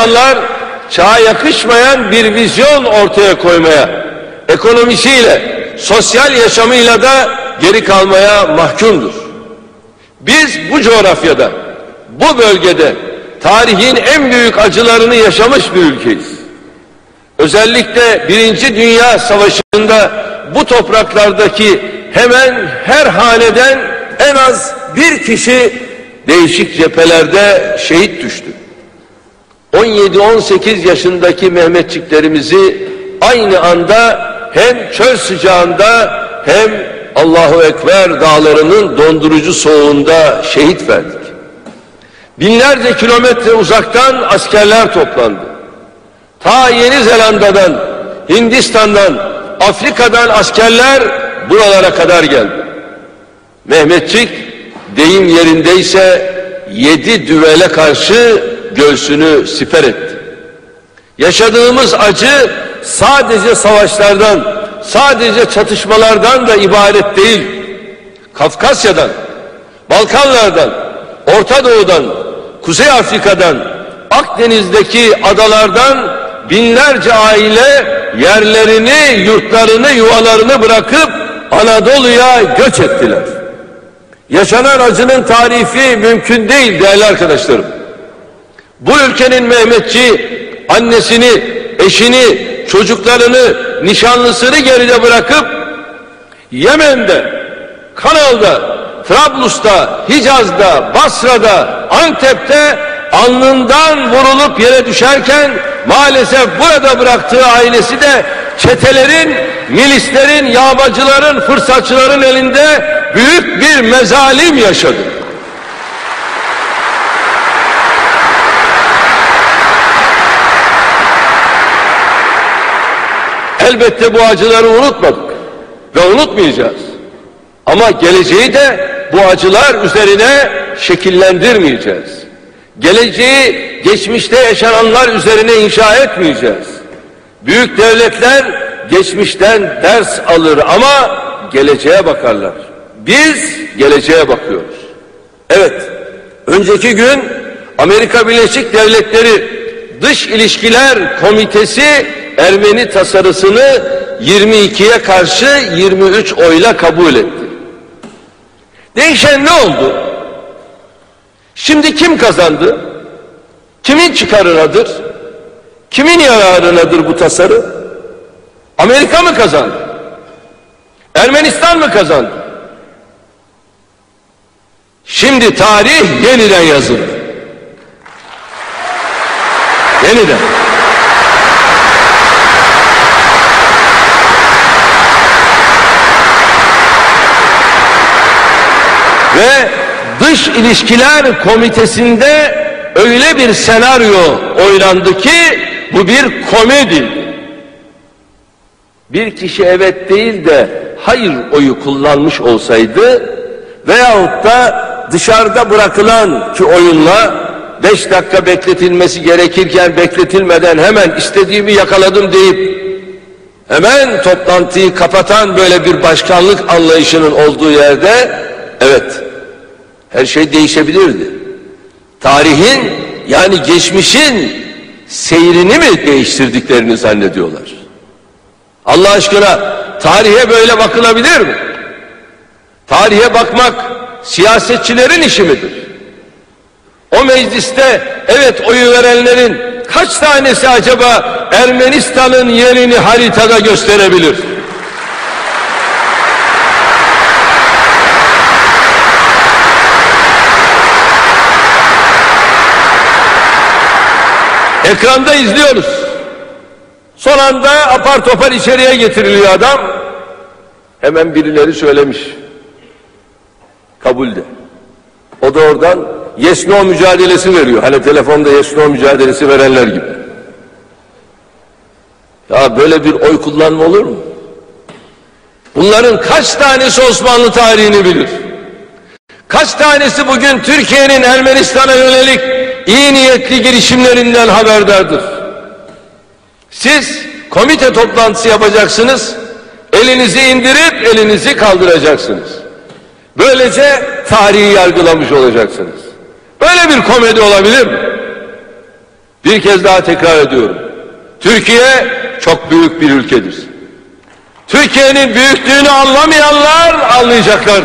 Müslümanlar çağa yakışmayan bir vizyon ortaya koymaya, ekonomisiyle, sosyal yaşamıyla da geri kalmaya mahkumdur. Biz bu coğrafyada, bu bölgede tarihin en büyük acılarını yaşamış bir ülkeyiz. Özellikle Birinci Dünya Savaşı'nda bu topraklardaki hemen her haneden en az bir kişi değişik cephelerde şehit düştü. 17-18 yaşındaki Mehmetçiklerimizi aynı anda hem çöl sıcağında hem Allahu Ekber dağlarının dondurucu soğuğunda şehit verdik. Binlerce kilometre uzaktan askerler toplandı. Ta Yeni Zelanda'dan, Hindistan'dan, Afrika'dan askerler buralara kadar geldi. Mehmetçik deyim yerindeyse yedi düvele karşı göğsünü siper etti. Yaşadığımız acı sadece savaşlardan, sadece çatışmalardan da ibaret değil. Kafkasya'dan, Balkanlardan, Orta Doğu'dan, Kuzey Afrika'dan, Akdeniz'deki adalardan binlerce aile yerlerini, yurtlarını, yuvalarını bırakıp Anadolu'ya göç ettiler. Yaşanan acının tarifi mümkün değil değerli arkadaşlarım. Bu ülkenin Mehmetçi annesini, eşini, çocuklarını, nişanlısını geride bırakıp Yemen'de, Kanal'da, Trablus'ta, Hicaz'da, Basra'da, Antep'te alnından vurulup yere düşerken maalesef burada bıraktığı ailesi de çetelerin, milislerin, yağmacıların, fırsatçıların elinde büyük bir mezalim yaşadı. Elbette bu acıları unutmadık ve unutmayacağız. Ama geleceği de bu acılar üzerine şekillendirmeyeceğiz. Geleceği geçmişte yaşananlar üzerine inşa etmeyeceğiz. Büyük devletler geçmişten ders alır ama geleceğe bakarlar. Biz geleceğe bakıyoruz. Evet, önceki gün Amerika Birleşik Devletleri Dış İlişkiler Komitesi Ermeni tasarısını 22'ye karşı 23 oyla kabul etti. Değişen ne oldu? Şimdi kim kazandı? Kimin çıkarınadır? Kimin yararınadır bu tasarı? Amerika mı kazandı? Ermenistan mı kazandı? Şimdi tarih yeniden yazılır. Yeniden. Ve Dış İlişkiler Komitesi'nde öyle bir senaryo oylandı ki bu bir komedi. Bir kişi evet değil de hayır oyu kullanmış olsaydı veyahut da dışarıda bırakılan ki oyunla beş dakika bekletilmesi gerekirken bekletilmeden hemen istediğimi yakaladım deyip hemen toplantıyı kapatan böyle bir başkanlık anlayışının olduğu yerde evet her şey değişebilirdi. Tarihin yani geçmişin seyrini mi değiştirdiklerini zannediyorlar? Allah aşkına tarihe böyle bakılabilir mi? Tarihe bakmak siyasetçilerin işi midir? O mecliste evet oyu verenlerin kaç tanesi acaba Ermenistan'ın yerini haritada gösterebilir? Ekranda izliyoruz. Son anda apar topar içeriye getiriliyor adam. Hemen birileri söylemiş. Kabulde. O da oradan yes no mücadelesi veriyor. Hani telefonda yes no mücadelesi verenler gibi. Ya böyle bir oy kullanma olur mu? Bunların kaç tanesi Osmanlı tarihini bilir? Kaç tanesi bugün Türkiye'nin Ermenistan'a yönelik iyi niyetli girişimlerinden haberdardır? Siz komite toplantısı yapacaksınız, elinizi indirip elinizi kaldıracaksınız. Böylece tarihi yargılamış olacaksınız. Böyle bir komedi olabilir mi? Bir kez daha tekrar ediyorum. Türkiye çok büyük bir ülkedir. Türkiye'nin büyüklüğünü anlamayanlar anlayacaklardır.